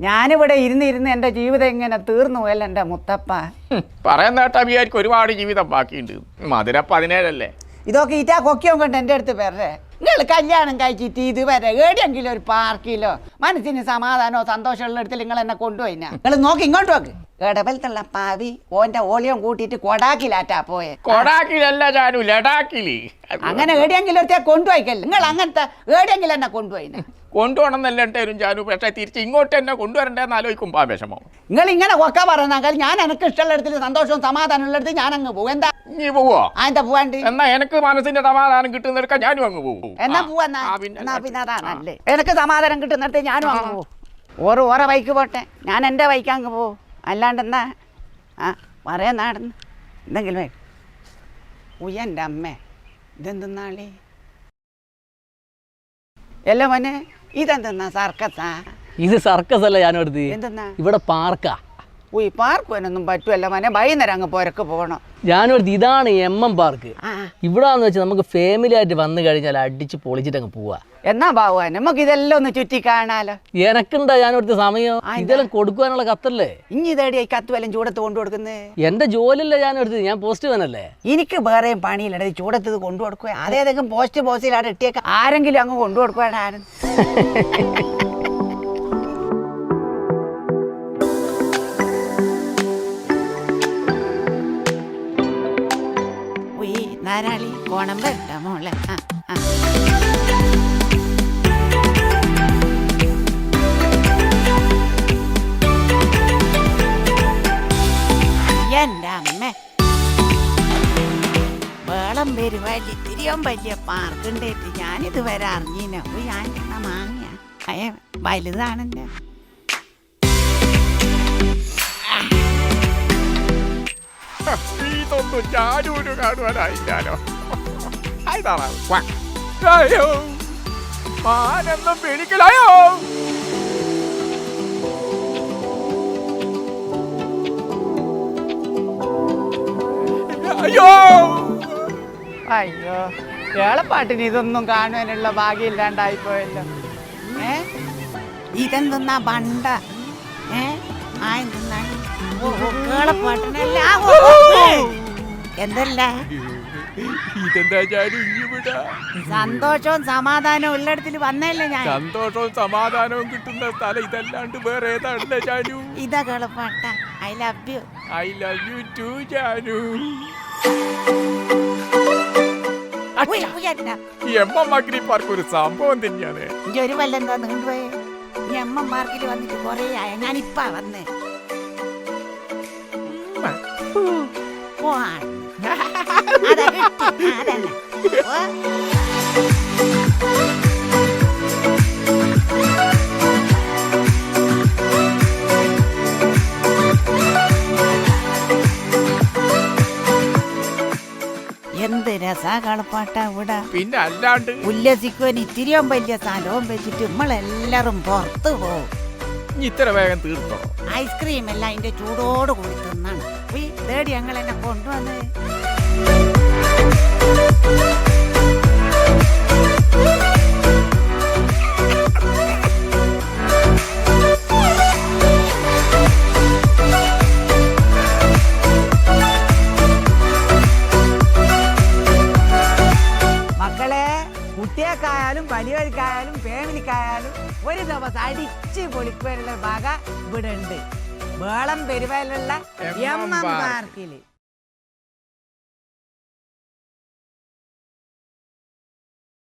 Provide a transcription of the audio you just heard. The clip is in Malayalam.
ഞാനിവിടെ ഇരുന്നിരുന്ന് ഇരുന്ന് എന്റെ ജീവിതം ഇങ്ങനെ തീർന്നു പോയല്ല എന്റെ മുത്തപ്പ. പറയുന്ന കേട്ടാ വിചാരിക്കും ഒരുപാട് ജീവിതം ബാക്കിയുണ്ട്. മധുര പതിനേഴല്ലേ? ഇതൊക്കെ ഈറ്റാ കൊക്കിയോ കൊണ്ട് എന്റെ അടുത്ത് വരേ നിങ്ങൾ കല്യാണം കഴിച്ചിട്ട് ഇതുവരെ എവിടെയെങ്കിലും ഒരു പാർക്കിലോ മനസ്സിന് സമാധാനമോ സന്തോഷമുള്ള ഇടത്തിൽ നിങ്ങൾ എന്നെ കൊണ്ടുപോയി നിങ്ങൾ നോക്കി ഇങ്ങോട്ട് നോക്ക്. ഇടവലത്തുള്ള പാവി ഓന്റെ ഓളിയം കൂട്ടിയിട്ട് കൊടാക്കിലാറ്റാ പോയെ. കൊടാക്കിലല്ല ജാനു ലഡാക്കിലി. അങ്ങനെ എവിടെയെങ്കിലും ഒരുത്തെ കൊണ്ടുപോയിക്കല്ലേ? നിങ്ങൾ അങ്ങനത്തെ എവിടെയെങ്കിലും എന്നെ കൊണ്ടുപോയി കൊണ്ടുപോകണമെന്നല്ല ഉണ്ടായിരുന്നു ജാനു പക്ഷേ തിരിച്ച് ഇങ്ങോട്ട് തന്നെ കൊണ്ടുവരണ്ടേന്ന് ആലോചിക്കുമ്പോൾ ആ വിഷമം. നിങ്ങൾ ഇങ്ങനെ ഒക്കെ പറഞ്ഞാൽ ഞാൻ എനിക്ക് ഇഷ്ടമുള്ള ഇടത്തിൽ സന്തോഷവും സമാധാനമുള്ള ഇടത്തിൽ ഞാൻ അങ്ങ് പോകും എന്താ? നീ പോവോ ആ എന്താ പോവാണ്ട്? എന്നാ എനിക്ക് മനസ്സിന്റെ സമാധാനം കിട്ടുന്നെടുക്കാൻ ഞാനും അങ്ങ് പോകും എന്നാ പോവാ പോവാന്നാ? ആ, പിന്നെ എന്നാ പിന്നെ അതാണല്ലേ. എനിക്ക് സമാധാനം കിട്ടുന്നിടത്ത് ഞാനും അങ്ങ് പോകും ഓറ് ഓറെ ബൈക്ക് പോട്ടെ. ഞാൻ എന്റെ ബൈക്ക് അങ്ങ് പോവും. അല്ലാണ്ട് എന്നാ ആ പറയാൻ നടന്ന്. എന്തെങ്കിലും വേ ഉയ്യന്റെ അമ്മേ ഇതെന്തെന്നാളി? എല്ലാ മോനെ ഇതെന്തെന്നാ സർക്കസാ? ഇത് സർക്കസ് അല്ല ഞാനോട് എന്തെന്നാ? ഇവിടെ പാർക്കാ. ഉയ് പാർക്ക് പോകാനൊന്നും പറ്റുമല്ല മനെ. വൈകുന്നേരം അങ്ങ് പുരക്ക് പോകണം. എടുത്ത് ഇതാണ് എം എം പാർക്ക് ഇവിടാന്ന് വെച്ചാൽ നമുക്ക് ഫാമിലി ആയിട്ട് വന്നു കഴിഞ്ഞാൽ അടിച്ച് പൊളിച്ചിട്ട് അങ്ങ് പോവാ. എന്നാ ബാബുവാൻ നമുക്ക് ഇതെല്ലാം ഒന്ന് ചുറ്റി കാണാലോ. എനക്കുണ്ടാ എടുത്ത സമയം? ഇതെല്ലാം കൊടുക്കുവാനുള്ള കത്തല്ലേ? ഇനി ഇതേടി ഈ കത്ത് വല്ലതും ചൂടത്ത് കൊണ്ടു കൊടുക്കുന്നേ? എന്റെ ജോലിയല്ലേ എടുത്തത് ഞാൻ പോസ്റ്റ് വനല്ലേ എനിക്ക് വേറെയും പണിയില്ലട ഈ ചൂടത്ത് കൊണ്ടു കൊടുക്കുക അതേതെങ്കിലും പോസ്റ്റ് ബോസിലാണ് ഇട്ടിയൊക്കെ. ആരെങ്കിലും അങ്ങ് കൊണ്ടു കൊടുക്കുകയാണ് നാരാളി കോണം വരണ്ട മോളെ. ആ ആ. എന്റെ അമ്മ. വേളം പരിപാടി ഇത്തിരിയും വലിയ പാർക്കുണ്ടേറ്റ് ഞാനിത് വരെ അറിഞ്ഞില്ല. അപ്പൊ ഞാൻ മാങ്ങിയ. അയ ഇതൊന്നും ജാനൂര് കാണുവാനായില്ലാലോ ആയിതാണോ അയ്യോ പേടിക്കലായോ അയ്യോ. അയ്യോ. കേളപ്പാട്ടിന് ഇതൊന്നും കാണുവാനുള്ള ഭാഗ്യമില്ലാണ്ടായി പോയല്ലോ ഏ? ഇതെന്തെന്നാ ബണ്ട? ഏ? എന്തല്ല? ഇതെന്താ സന്തോഷവും സമാധാനവും ഉള്ളിടത്തിൽ വന്നല്ലേ ഞാൻ? സന്തോഷവും സമാധാനവും കിട്ടുന്ന സ്ഥലം ഇതല്ലാണ്ട് വേറെ ഏതാണല്ലേ ജാനു ഇതാ കേളപ്പാട്ട I love you I love you too Janu M M agri park ഒരു സംഭവം തന്നെയാണ്. ഒരു വല്ലെന്താ നിങ്ങൾ നീണ്ടുപോയെ? ഈ അമ്മ മാർക്കിൽ വന്നിട്ട് കൊറേ ആയ ഞാനിപ്പാ വന്ന് പോവാണ്. അതാ കിട്ടി. അതന്നെ. രസാ കളപ്പാട്ട ഇവിടെ പിന്നെ അല്ലാണ്ട് ഉല്ലസിക്കുവാൻ ഇത്തിരിയും വലിയ സ്ഥലവും വെച്ചിട്ട് നമ്മളെല്ലാരും പുറത്തു പോകും ഇത്ര വേഗം തീർത്തോ? ഐസ്ക്രീം എല്ലാം അതിന്റെ ചൂടോട് കൂടി തിന്നാണ്. തേടി ഞങ്ങൾ എന്നെ കൊണ്ടുവന്ന്. കുട്ടികൾക്കായാലും വലിയവർക്കായാലും ഫാമിലിക്കായാലും ഒരു ദിവസം അടിച്ച് പൊളിക്കുവാനുള്ള ഭാഗ ഇവിടെ ഉണ്ട് വേളം പെരുവാനുള്ള M M M M park. പാർക്കിൽ